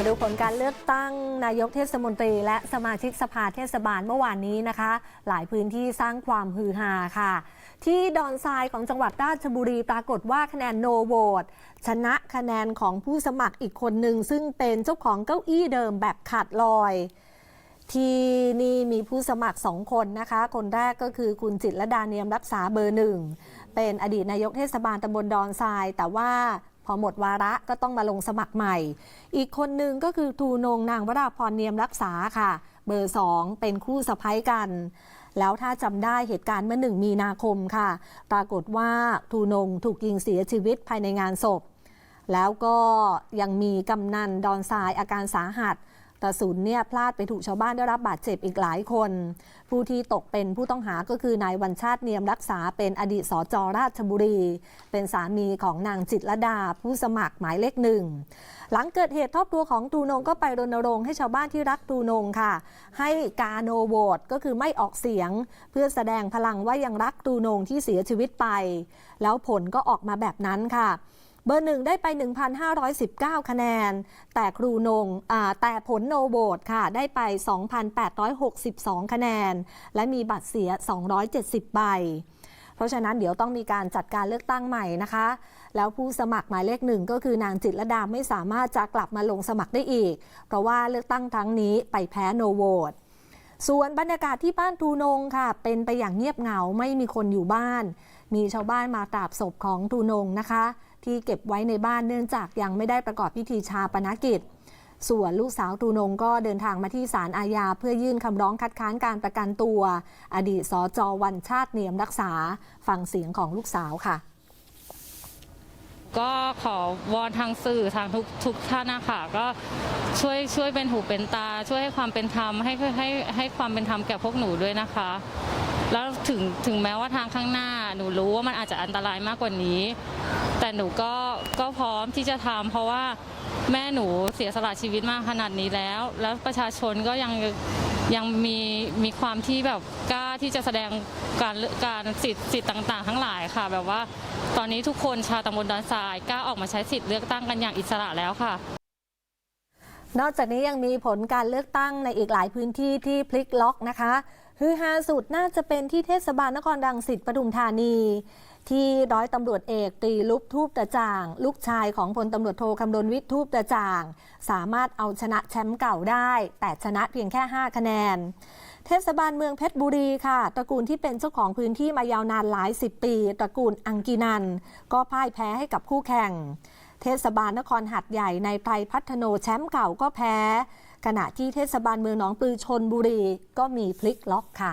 มาดูผลการเลือกตั้งนายกเทศมนตรี และสมาชิกสภาเทศบาลเมื่อวานนี้นะคะ หลายพื้นที่สร้างความฮือฮาค่ะ ที่ดอนทรายของจังหวัดราชบุรีปรากฏว่าคะแนนโนโหวตชนะคะแนนของผู้สมัครอีกคนหนึ่ง ซึ่งเป็นเจ้าของเก้าอี้เดิมแบบขาดลอย ที่นี่มีผู้สมัครสองคนนะคะ คนแรกก็คือคุณจิตรลดาเนียมรักษาเบอร์หนึ่งเป็นอดีตนายกเทศบาลตำบลดอนทราย แต่ว่า พอหมดวาระก็ต้องมาลงสมัครใหม่ อีกคนหนึ่งก็คือทูนงนางวราพรเนียมรักษาค่ะ เบอร์สองเป็นคู่สะพ้ยกันแล้วถ้าจำได้เหตุการณ์เมื่อหนึ่งมีนาคมค่ะ ปรากฏว่าทูนงถูกยิงเสียชีวิตภายในงานศพ แล้วก็ยังมีกำนันดอนทรายอาการสาหัส กระสุนเนี่ยพลาดไปถูกชาวบ้านได้รับบาดเจ็บอีกหลายคน ผู้ที่ตกเป็นผู้ต้องหาก็คือนายวันชาติเนียมรักษาเป็นอดีตสจราชบุรี เป็นสามีของนางจิตรดา ผู้สมัครหมายเลขหนึ่ง หลังเกิดเหตุครอบครัวของตูนงก็ไปรณรงค์ให้ชาวบ้านที่รักตูนงค่ะ ให้กาโนโหวตก็คือไม่ออกเสียง เพื่อแสดงพลังว่ายังรักตูนงที่เสียชีวิตไป แล้วผลก็ออกมาแบบนั้นค่ะ เบอร์หนึ่งได้ไป 1,519 คะแนน แต่ครูนงแต่ผลโนโหวตค่ะ ได้ไป 2,862 คะแนน และมีบัตรเสีย 270 ใบเพราะฉะนั้นเดี๋ยวต้องมีการจัดการเลือกตั้งใหม่นะคะ แล้วผู้สมัครหมายเลขหนึ่งก็คือนางจิตรดาไม่สามารถจะกลับมาลงสมัครได้อีก เพราะว่าเลือกตั้งครั้งนี้ไปแพ้โนโหวตส่วนบรรยากาศที่บ้านทูนงค่ะ เป็นไปอย่างเงียบเหงาไม่มีคนอยู่บ้าน มีชาวบ้านมากราบศพของทูนงนะคะ ที่เก็บไว้ในบ้านเนื่องจากยังไม่ได้ประกอบพิธีชาปนกิจ ส่วนลูกสาวตูนงก็เดินทางมาที่ศาลอาญาเพื่อยื่นคำร้องคัดค้านการประกันตัว อดีตสจวันชาติเนียมรักษาฟังเสียงของลูกสาวค่ะก็ขอวอนทางสื่อทางทุกทุกท่านนะคะก็ช่วยช่วยเป็นหูเป็นตา ช่วยให้ความเป็นธรรมให้ให้ให้ความเป็นธรรมแก่พวกหนูด้วยนะคะ แล้วถึงถึงแม้ว่าทางข้างหน้าหนูรู้ว่ามันอาจจะอันตรายมากกว่านี้ แต่หนูก็ก็พร้อมที่จะทำเพราะว่าแม่หนูเสียสละชีวิตมากขนาดนี้แล้ว แล้วประชาชนก็ยังยังมีมีความที่แบบกล้าที่จะแสดงการการสิทธิ์สิทธิ์ต่าง ๆ ทั้งหลายค่ะ แบบว่าตอนนี้ทุกคนชาวตำบลดอนทรายกล้าออกมาใช้สิทธิ์เลือกตั้งกันอย่างอิสระแล้วค่ะนอกจากนี้ยังมีผลการเลือกตั้งในอีกหลายพื้นที่ที่พลิกล็อกนะคะ ฮือฮาสุดน่าจะเป็นที่เทศบาลนครรังสิตปทุมธานี ที่ร้อยตำรวจเอกตรีลุปทูบตะจ่าง ลูกชายของพลตำรวจโทคำรณวิทย์ทูบตะจ่าง สามารถเอาชนะแชมป์เก่าได้ แต่ชนะเพียงแค่ 5 คะแนน เทศบาลเมืองเพชรบุรีค่ะ ตระกูลที่เป็นเจ้าของพื้นที่มายาวนานหลายสิบปี ตระกูลอังกินัน ก็พ่ายแพ้ให้กับคู่แข่ง เทศบาลนครหัดใหญ่ในไพรพัฒโนแชมป์เก่าก็แพ้ ขณะที่เทศบาลเมืองหนองปลือชนบุรีก็มีพลิกล็อกค่ะ